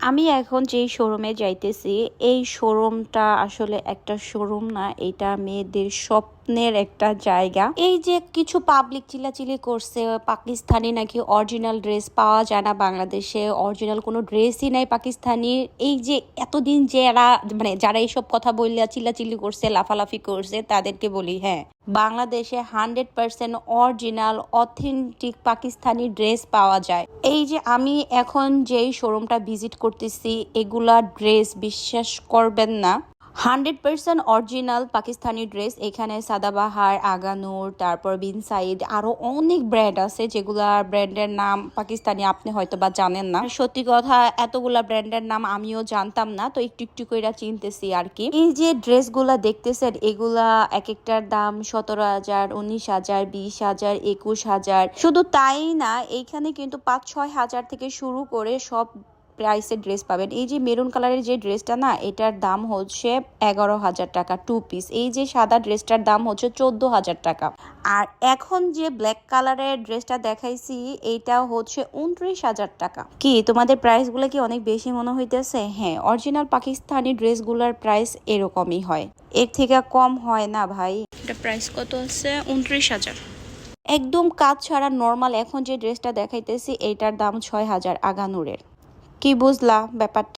আমি এখন যেই শোরুমে যাইতেছি এই শোরুমটা আসলে একটা শোরুম না এটা মেয়েদের স্বপ্নের একটা জায়গা। এই যে কিছু পাবলিক চিলাচিলি করছে, পাকিস্তানি নাকি অরিজিনাল ড্রেস পাওয়া যায় না বাংলাদেশে অরিজিনাল কোনো ড্রেসই নাই পাকিস্তানি। এই যে এতদিন যারা মানে যারা এইসব কথা বললে, চিল্লাচিল্লি করছে, লাফালাফি করছে, তাদেরকে বলি হ্যাঁ বাংলাদেশে hundred percent original authentic Pakistani dress পাওয়া যায়। এই যে আমি এখন যেই শোরুমটা ভিজিট করতেছি, এগুলা ড্রেস বিশ্বাস করবেন না। Hundred percent original Pakistani dress. এখানে সাদাবাহার, আগানুর, তারপর বিন সাইড আরও অনেক ব্র্যান্ড আছে যেগুলা ব্র্যান্ডের নাম পাকিস্তানি আপনি হয়তো বা জানেন না। সত্যি কথা, এতগুলা ব্র্যান্ডের নাম আমিও জানতাম না, তো একটু একটু করে চিনতেছি আর কি। এই যে ড্রেসগুলা দেখতেছেন, এগুলা এক একটার দাম সতেরো হাজার, উনিশ হাজার, বিশ হাজার, একুশ হাজার। শুধু তাই না, এইখানে কিন্তু পাঁচ ছয় হাজার থেকে শুরু করে সব প্রাইসের ড্রেস পাবেন। এই যে মেরুন কালারের যে ড্রেসটা না, এটার দাম হচ্ছে এগারো হাজার টাকা টু পিস এই যে সাদা ড্রেসটার দাম হচ্ছে চোদ্দ হাজার টাকা। আর এখন যে ব্ল্যাক কালারের ড্রেসটা দেখাইছি, এইটা হচ্ছে উনত্রিশ হাজার টাকা। কি, তোমাদের প্রাইসগুলো কি অনেক বেশি মনে হইতেছে? হ্যাঁ অরিজিনাল পাকিস্তানি ড্রেসগুলোর প্রাইস এরকমই হয়। এর থেকে কম হয় না ভাই। এটা প্রাইস কত আছে? উনত্রিশ হাজার। একদম কাজ ছাড়া নর্মাল এখন যে ড্রেসটা দেখাইতেছি এইটার দাম ছয় হাজার আগানুরের। কি বুঝলা ব্যাপারটা?